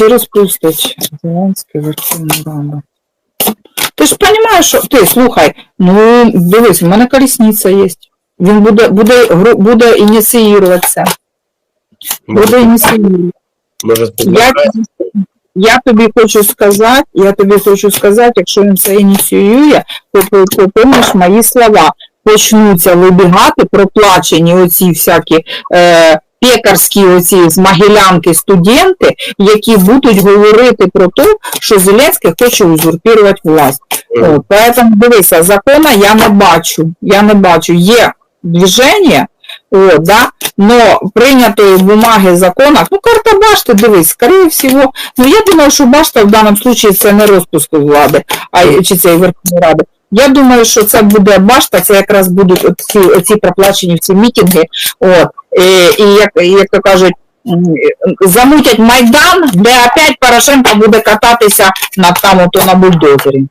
Чи розпустить Зеленський Верховну Раду? Ти ж розумієш, що ти слухай, ну дивись, в мене колісниця є. Він буде, буде, буде ініціювати це. Буде ініціювати. Може, Я, я тобі хочу сказати, я тобі хочу сказати, якщо він це ініціює, то ти мої слова. Почнуться вибігати проплачені оці всякі е, пекарські оці з Могилянки студенти, які будуть говорити про те, що Зеленський хоче узурпувати власть. Поэтому дивися, закона я не бачу. Я не бачу. Є движення, о, да, но прийнятої бумаги закона, ну карта башти, дивись, скорее всего, ну я думаю, що башта в даному случаї це не розпуск влади, а чи це Верховної Ради. Я думаю, що це буде башта, це якраз будуть оці, оці проплачені ці мітинги. От, і, і як, як то кажуть, замутять Майдан, де опять Порошенко буде кататися на там то на бульдозері.